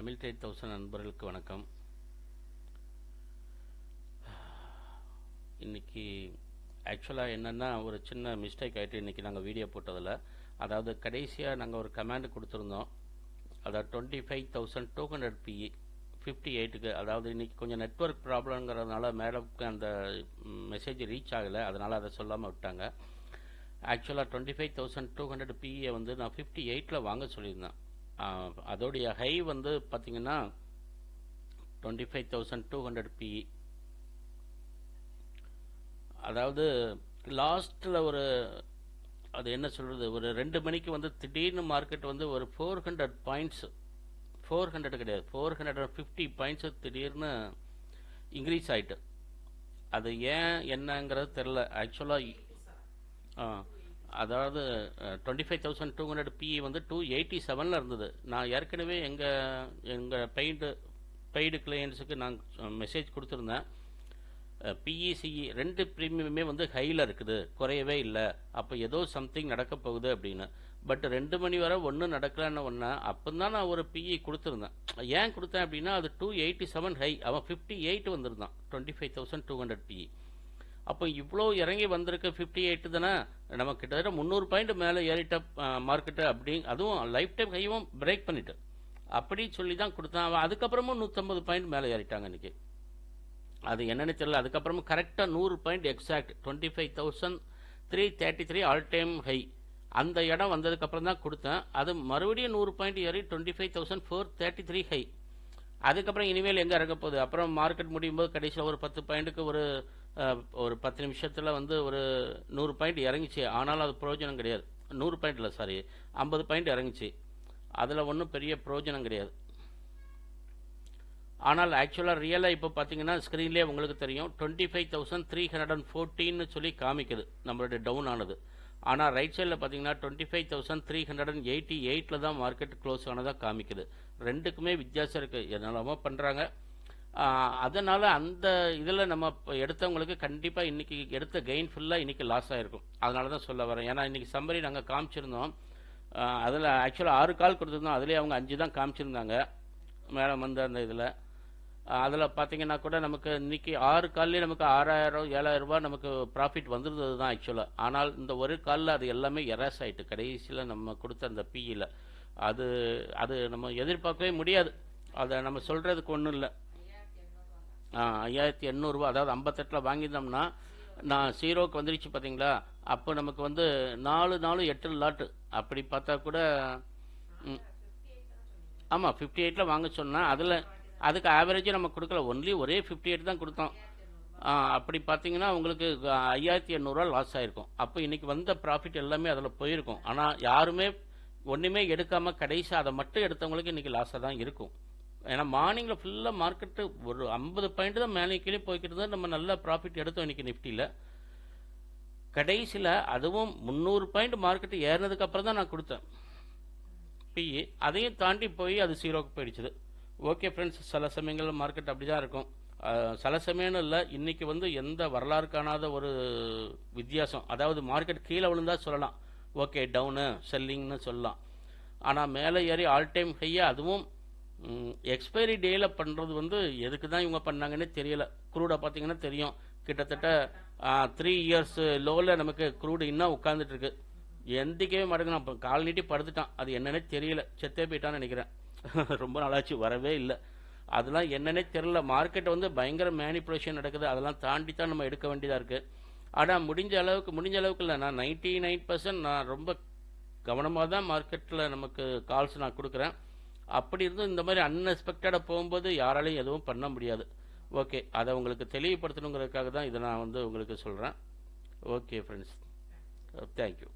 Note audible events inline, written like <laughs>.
Tamil tight thousand நண்பர்களுக்கு வணக்கம். இன்னைக்கு ஆக்சுவலாக என்னென்னா ஒரு சின்ன மிஸ்டேக் ஆகிட்டு இன்றைக்கி நாங்கள் வீடியோ போட்டதில். அதாவது கடைசியாக நாங்கள் ஒரு கமாண்ட் கொடுத்துருந்தோம். அதாவது twenty five thousand two hundred PE fifty எயிட்டுக்கு அதாவது இன்றைக்கி கொஞ்சம் நெட்ஒர்க் ப்ராப்ளங்கிறதுனால மேடம்க்கு அந்த மெசேஜ் ரீச் ஆகலை. அதனால் அதை சொல்லாமல் விட்டாங்க. ஆக்சுவலாக twenty five thousand two hundred பிஇயை வந்து நான் ஃபிஃப்டி எயிட்டில் வாங்க சொல்லியிருந்தேன். அதோடைய ஹை வந்து பார்த்தீங்கன்னா twenty five thousand two hundred PE அதாவது லாஸ்ட்டில் ஒரு அது என்ன சொல்கிறது ஒரு ரெண்டு மணிக்கு வந்து திடீர்னு மார்க்கெட் வந்து ஒரு four hundred points four hundred கிடையாது four hundred and fifty points திடீர்னு இன்க்ரீஸ் ஆகிட்டு அது ஏன் என்னங்கிறது தெரில ஆக்சுவலாக ஆ அதாவது twenty five thousand two hundred PE வந்து டூ எயிட்டி செவனில் இருந்தது. நான் ஏற்கனவே எங்கள் எங்கள் பெய்டு பெய்டு கிளையண்ட்ஸுக்கு நான் மெசேஜ் கொடுத்துருந்தேன். பிஇசிஇ ரெண்டு ப்ரீமியமே வந்து ஹையில் இருக்குது. குறையவே இல்லை. அப்போ ஏதோ சம்திங் நடக்க போகுது அப்படின்னு. பட் ரெண்டு மணி வரை ஒன்றும் நடக்கலன்னு ஒன்று அப்போ தான் நான் ஒரு பிஇ கொடுத்துருந்தேன். ஏன் கொடுத்தேன் அப்படின்னா அது டூ எயிட்டி செவன் ஹை அவன் ஃபிஃப்டி எயிட் வந்திருந்தான் twenty five thousand two hundred PE அப்போ இவ்வளோ இறங்கி வந்திருக்கு ஃபிஃப்டி எயிட் தானே? நம்ம கிட்டத்தட்ட முந்நூறு பாயிண்ட் மேலே ஏறிட்ட மார்க்கெட்டு அப்படி அதுவும் லைஃப் டைம் கையும் பிரேக் பண்ணிட்டு. அப்படி சொல்லி தான் கொடுத்தான். அவன் அதுக்கப்புறமும் நூற்றம்பது பாயிண்ட் மேலே ஏறிட்டாங்க இன்னைக்கு. அது என்னன்னு தெரியல. அதுக்கப்புறமும் கரெக்டாக நூறு point exact twenty five thousand three thirty three all time high அந்த இடம் வந்ததுக்கப்புறம் தான் கொடுத்தேன். அது மறுபடியும் நூறு பாயிண்ட் ஏறி twenty five thousand four thirty three high அதுக்கப்புறம் இனிமேல் எங்கே இறங்க போகுது? அப்புறம் மார்க்கெட் முடியும் போது கடைசியில் ஒரு பத்து பாயிண்ட்டுக்கு ஒரு ஒரு பத்து நிமிஷத்தில் வந்து ஒரு நூறு பாயிண்ட் இறங்கிச்சு. ஆனாலும் அது பிரயோஜனம் கிடையாது. நூறு பாயிண்ட் இல்லை சாரி ஐம்பது பாயிண்ட் இறங்கிச்சு. அதில் ஒன்றும் பெரிய பிரயோஜனம் கிடையாது. ஆனால் ஆக்சுவலாக ரியலாக இப்போ பார்த்தீங்கன்னா ஸ்க்ரீன்லேயே உங்களுக்கு தெரியும். Twenty five thousand three hundred and ஃபோர்ட்டின்னு சொல்லி காமிக்குது. நம்மளுடைய டவுன் ஆனது. ஆனால் ரைட் சைடில் பார்த்தீங்கன்னா twenty five thousand three hundred and eighty எயிட்டில் தான் மார்க்கெட் க்ளோஸ் ஆனதாக காமிக்குது. ரெண்டுக்குமே வித்தியாசம் இருக்குது என்னெல்லாமோ பண்ணுறாங்க அதனால் அந்த இதில் நம்ம எடுத்தவங்களுக்கு கண்டிப்பாக இன்றைக்கி எடுத்த கெயின் ஃபுல்லாக இன்றைக்கி லாஸ் ஆகிருக்கும் அதனால தான் சொல்ல வரேன். ஏன்னா இன்றைக்கி சம்பரி நாங்கள் காமிச்சிருந்தோம். அதில் ஆக்சுவலாக ஆறு கால் கொடுத்துருந்தோம். அதுலேயே அவங்க அஞ்சு தான் காமிச்சிருந்தாங்க. மேடம் வந்து அந்த இதில். அதில் பார்த்தீங்கன்னா கூட நமக்கு இன்றைக்கி ஆறு கால்லேயே நமக்கு ஆறாயிரம் ஏழாயிரம் ரூபாய் நமக்கு ப்ராஃபிட் வந்துருந்தது தான் ஆக்சுவலாக ஆனால் இந்த ஒரு காலில் அது எல்லாமே எராஸ் ஆகிட்டு கடைசியில் நம்ம கொடுத்த அந்த பிஇயில் அது அது நம்ம எதிர்பார்க்கவே முடியாது. அதை நம்ம சொல்கிறதுக்கு ஒன்றும் இல்லை. ஐயாயிரத்தி எண்ணூறுரூவா அதாவது ஐம்பத்தெட்டில் வாங்கியிருந்தோம்னா நான் ஜீரோக்கு வந்துருச்சு பார்த்தீங்களா அப்போ நமக்கு வந்து நாலு நாலு எட்டு லாட்டு. அப்படி பார்த்தா கூட ஆமாம் ஃபிஃப்டி எயிட்டில் வாங்க சொன்னால் அதில் அதுக்கு ஆவரேஜே நம்ம கொடுக்கல. ஒன்லி ஒரே ஃபிஃப்டி எயிட் தான் கொடுத்தோம். அப்படி பார்த்தீங்கன்னா உங்களுக்கு ஐயாயிரத்தி எண்ணூறுரூவா லாஸ் ஆகிருக்கும் அப்போ இன்றைக்கி வந்த ப்ராஃபிட் எல்லாமே அதில் போயிருக்கும். ஆனால் யாருமே ஒன்றுமே எடுக்காமல் கடைசி அதை மட்டும் எடுத்தவங்களுக்கு இன்றைக்கி லாஸாக தான் இருக்கும். ஏன்னா மார்னிங்கில் ஃபுல்லாக மார்க்கெட்டு ஒரு ஐம்பது பாயிண்ட் தான் மேலே கீழே போய்கிட்டு தான் நம்ம நல்ல ப்ராஃபிட் எடுத்தோம் இன்றைக்கி நிஃப்டியில் கடைசியில் அதுவும் முந்நூறு பாயிண்ட் மார்க்கெட்டு ஏறினதுக்கு அப்புறம் தான் நான் கொடுத்தேன். பிஇ அதையும் தாண்டி போய் அது சீரோக்கு போயிடுச்சுது ஓகே ஃப்ரெண்ட்ஸ் சில சமயங்களில் மார்க்கெட் அப்படி தான் இருக்கும் சில சமயம்னு இல்லை இன்றைக்கி வந்து எந்த வரலாறு காணாத ஒரு வித்தியாசம். அதாவது மார்க்கெட் கீழே விழுந்தா சொல்லலாம். ஓகே டவுனு செல்லிங்னு சொல்லலாம். ஆனால் மேலே ஏறி ஆல் டைம் ஹையாக அதுவும் எக்ஸ்பைரி டேயில் பண்ணுறது வந்து எதுக்கு தான் இவங்க பண்ணாங்கன்னே தெரியல. க்ரூடை பார்த்தீங்கன்னா தெரியும். கிட்டத்தட்ட த்ரீ இயர்ஸ் லோவில் நமக்கு க்ரூடு இன்னும் உட்காந்துட்ருக்கு எந்திக்கவே மாட்டேங்க இப்போ கால் நீட்டி படுத்துட்டான். அது என்னன்னே தெரியல. செத்தே போயிட்டான்னு நினைக்கிறேன். <laughs> ரொம்ப நாளாச்சு. வரவே இல்லை. அதெல்லாம் என்னன்னே தெரியல. மார்க்கெட் வந்து பயங்கர மேனிப்புலேஷன் நடக்குது. அதெல்லாம் தாண்டி தான் நம்ம எடுக்க வேண்டியதாக இருக்குது ஆனால் முடிஞ்ச அளவுக்கு முடிஞ்ச அளவுக்கு இல்லை. நான் நைன்டி நைன் பர்சன்ட் நான் ரொம்ப கவனமாக தான் மார்க்கெட்டில் நமக்கு கால்ஸ் நான் கொடுக்குறேன். அப்படி இருந்தும் இந்த மாதிரி அன்எக்ஸ்பெக்டடாக போகும்போது யாராலையும் எதுவும் பண்ண முடியாது. ஓகே அதை உங்களுக்கு தெளிவுபடுத்தணுங்கிறதுக்காக தான் இதை நான் வந்து உங்களுக்கு சொல்கிறேன் ஓகே ஃப்ரெண்ட்ஸ் தேங்க்யூ